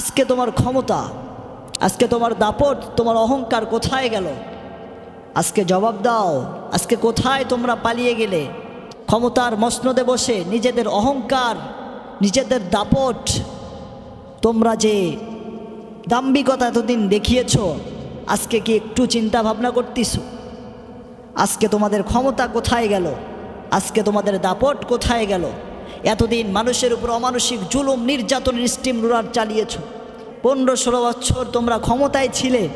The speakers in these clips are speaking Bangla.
আজকে তোমার ক্ষমতা, আজকে তোমার দাপট, তোমার অহংকার কোথায় গেল? আজকে জবাব দাও, আজকে কোথায় তোমরা পালিয়ে গেলে? ক্ষমতার মসনদে বসে নিজেদের অহংকার, নিজেদের দাপট, তোমরা যে দাম্ভিকতা এতদিন দেখিয়েছ, আজকে কি একটু চিন্তা ভাবনা করতিস আজকে তোমাদের ক্ষমতা কোথায় গেল? আজকে তোমাদের দাপট কোথায় গেল? এতদিন মানুষের উপর অমানসিক জুলুম, নির্যাতনের স্টিম রুলার চালিয়েছ। পনেরো ষোলো বছর তোমরা ক্ষমতায় ছিলে।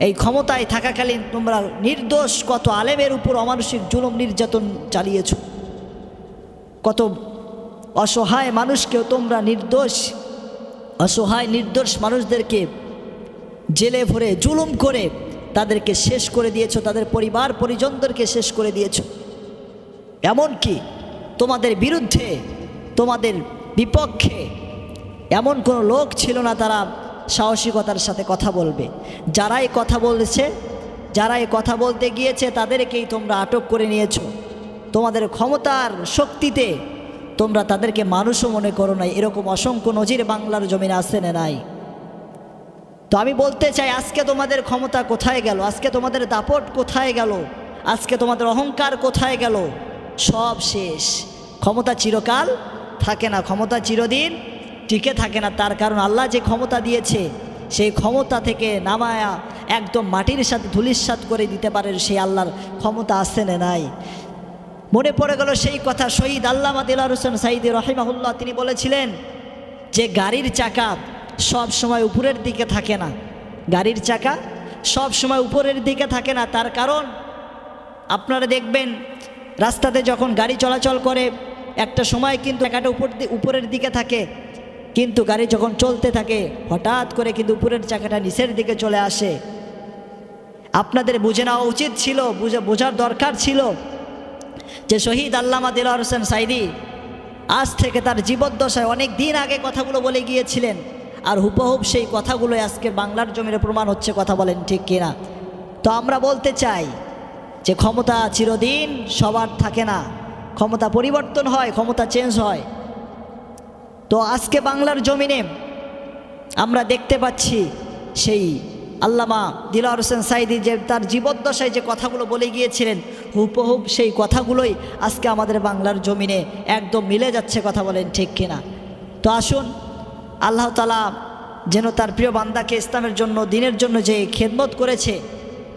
এই ক্ষমতায় থাকাকালীন তোমরা নির্দোষ, কত আলেমের উপর অমানসিক জুলুম, নির্যাতন চালিয়েছ। কত অসহায় মানুষকেও তোমরা নির্দোষ, অসহায় নির্দোষ মানুষদেরকে জেলে ভরে, জুলুম করে তাদেরকে শেষ করে দিয়েছ, তাদের পরিবার, পরিজনদেরকে শেষ করে দিয়েছ। এমনকি তোমাদের বিরুদ্ধে, তোমাদের বিপক্ষে এমন কোনো লোক ছিল না তারা সাহসিকতার সাথে কথা বলবে। যারাই কথা বলেছে, যারাই কথা বলতে গিয়েছে তাদেরকেই তোমরা আটক করে নিয়েছো। তোমাদের ক্ষমতার শক্তিতে তোমরা তাদেরকে মানুষও মনে করো নাই। এরকম অসংখ্য নজির বাংলার জমিনে আসে না নাই। তো আমি বলতে চাই, আজকে তোমাদের ক্ষমতা কোথায় গেল? আজকে তোমাদের দাপট কোথায় গেল? আজকে তোমাদের অহংকার কোথায় গেল? সব শেষ। ক্ষমতা চিরকাল থাকে না, ক্ষমতা চিরদিন টিকে থাকে না। তার কারণ আল্লাহ যে ক্ষমতা দিয়েছে, সেই ক্ষমতা থেকে নামায়া একদম মাটির সাথে সাথ করে দিতে পারে সেই আল্লাহর ক্ষমতা আসে না নাই। মনে পড়ে গেল সেই কথা শহীদ আল্লামা দিলার হোসেন সাইদি রহিমাহুল্লাহ তিনি বলেছিলেন যে, গাড়ির চাকা সব সময় উপরের দিকে থাকে না। গাড়ির চাকা সব সময় উপরের দিকে থাকে না। তার কারণ আপনারা দেখবেন রাস্তাতে যখন গাড়ি চলাচল করে, একটা সময় কিন্তু চাকাটা উপর উপরের দিকে থাকে। কিন্তু গাড়ি যখন চলতে থাকে, হঠাৎ করে কিন্তু উপরের চাকাটা নিচের দিকে চলে আসে। আপনাদের বুঝে নেওয়া উচিত ছিল, বুঝে, বোঝার দরকার ছিল যে শহীদ আল্লামা দিলার হোসেন সাইদি আজ থেকে তার জীবদ্দশায় অনেক দিন আগে কথাগুলো বলে গিয়েছিলেন। আর হুবহুব সেই কথাগুলো আজকে বাংলার জমিনে প্রমাণ হচ্ছে কথা বলেন ঠিক কিনা। তো আমরা বলতে চাই যে ক্ষমতা চিরদিন সবার থাকে না। ক্ষমতা পরিবর্তন হয়, ক্ষমতা চেঞ্জ হয়। তো আজকে বাংলার জমিনে আমরা দেখতে পাচ্ছি সেই আল্লামা দিলার হোসেন সাইদি যে তার জীবদ্দশায় যে কথাগুলো বলে গিয়েছিলেন, হুবহুব সেই কথাগুলোই আজকে আমাদের বাংলার জমিনে একদম মিলে যাচ্ছে কথা বলেন ঠিক কিনা। তো আসুন, আল্লাহ তালা যেন তার প্রিয় বান্দাকে ইসলামের জন্য, দিনের জন্য যে খেদমত করেছে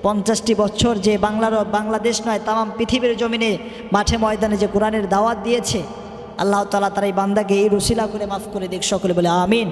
পঞ্চাশটি বছর যে বাংলার বাংলাদেশ নয়, তাম পৃথিবীর জমিনে মাঠে ময়দানে যে কোরআনের দাওয়াত দিয়েছে, আল্লাহ তালা তার এই বান্দাকে এই রসিলা করে মাফ করে দেখ সকলে বলে, আমিন।